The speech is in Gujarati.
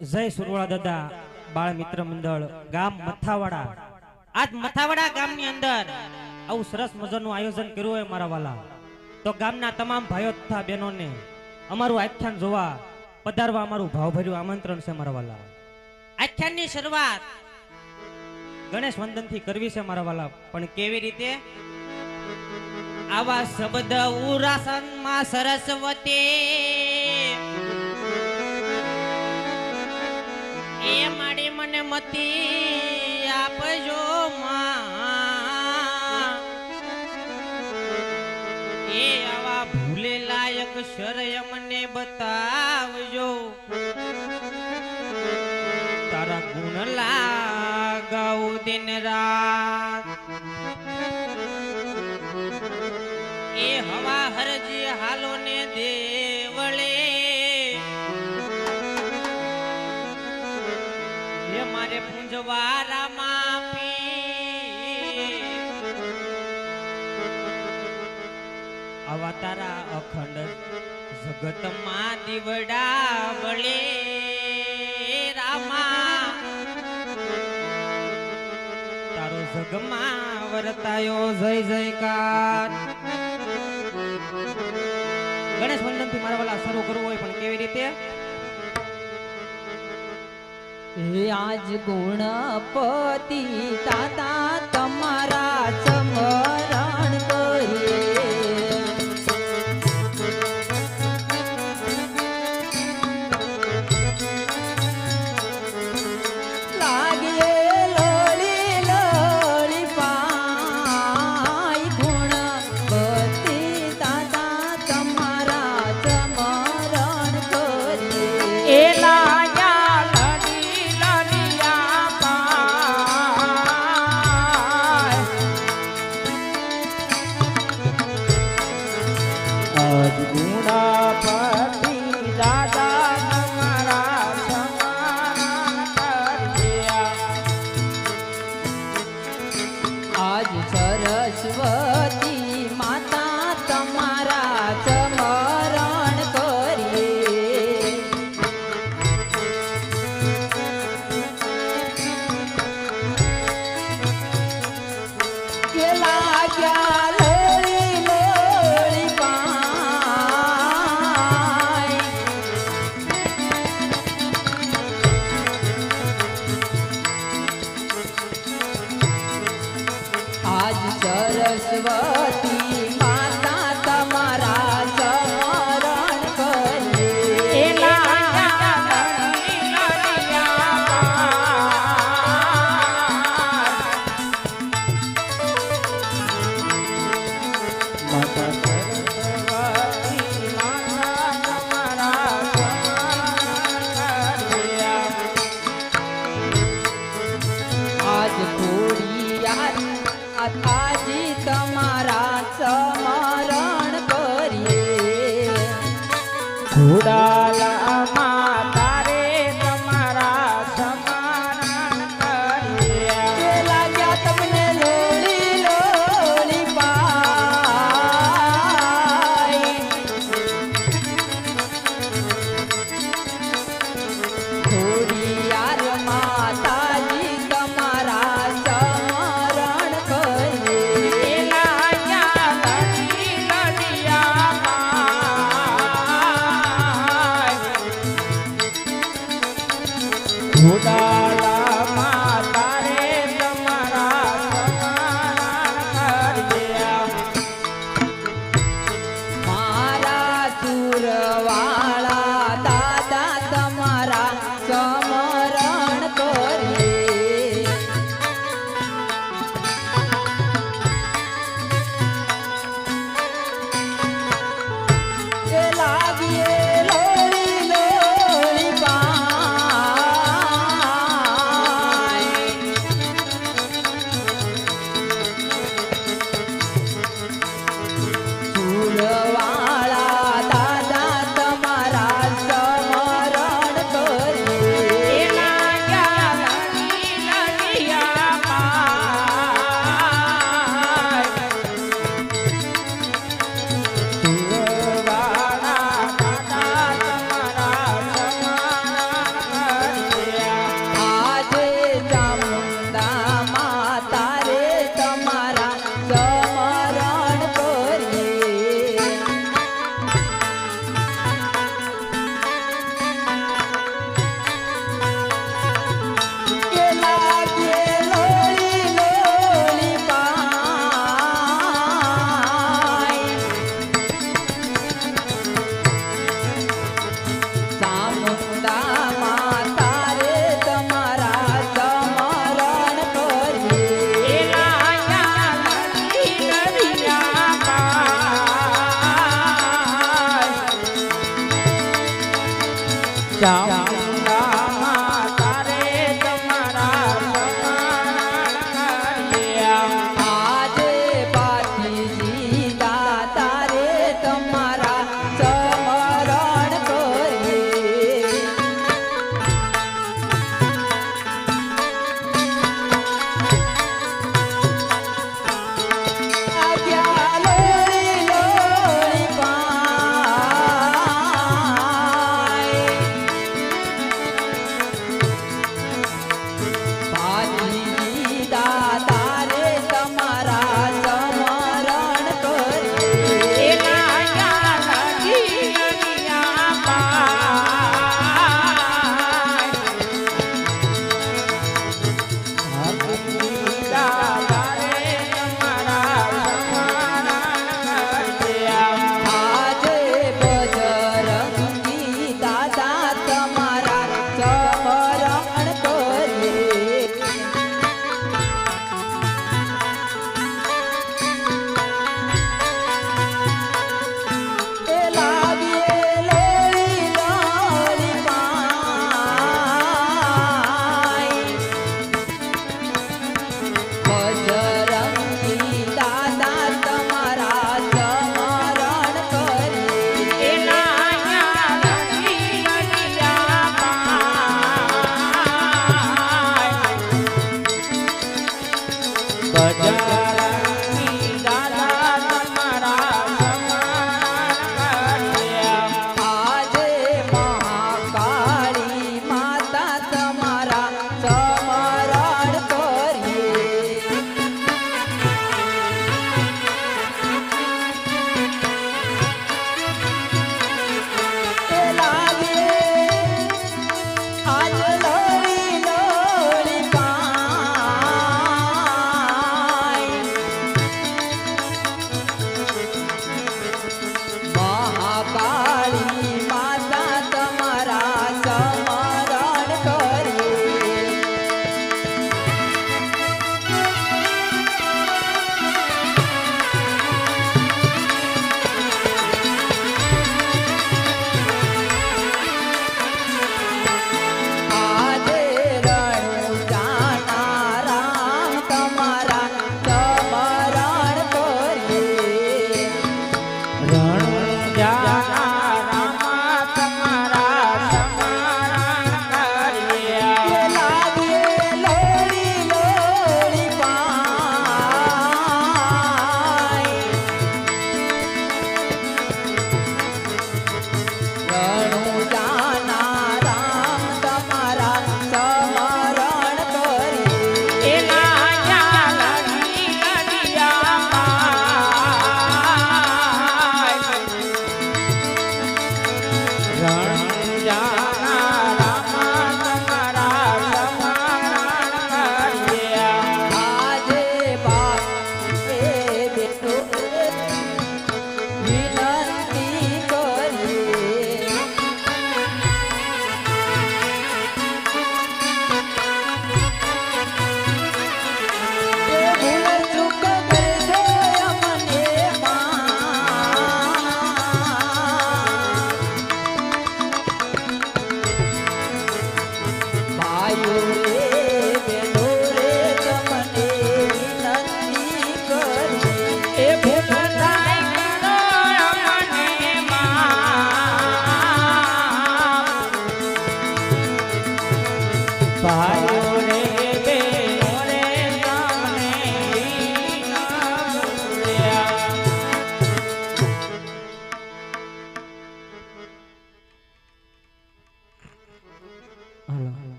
જય સુરવાળા દાદા, બાળ મિત્ર મંડળ, ગામ મથાવાડા. આજ મથાવાડા ગામની અંદર આવું સરસ મજાનું આયોજન કર્યું હોય મારા વાલા. તો ગામના તમામ ભાઈઓ તથા બહેનોને અમારું આખ્યાન જોવા, પધારવા અમારું ભાવભર્યું આમંત્રણ છે મારા વાલા. આખ્યાનની શરૂઆત ગણેશ વંદનથી કરવી છે મારા વાલા. પણ કેવી રીતે? આવા શબ્દ ઉરાસનમાં સરસ્વતી. એ માડી મને મતી આપજો માં. એ આવા ભૂલે લાયક શરય મને બતાવજો. તારા ગુણ લાગાવ દિન રાત. હવા હરજી હાલો ને દેવળે મારે પૂંજવારા માપી આવા તારા અખંડ જગતમાં દીવડા વળે રામા. તારો જગમાં વર્તાયો જય જયકાર. ગણેશ વંદનથી મારા વાલા શરૂ કરવું હોય પણ કેવી રીતે? આજ ગુણપતિ તાતા તમારા સરસ્વતી આજી તમારા સમરણ કરીએ. ઘોડાલામાં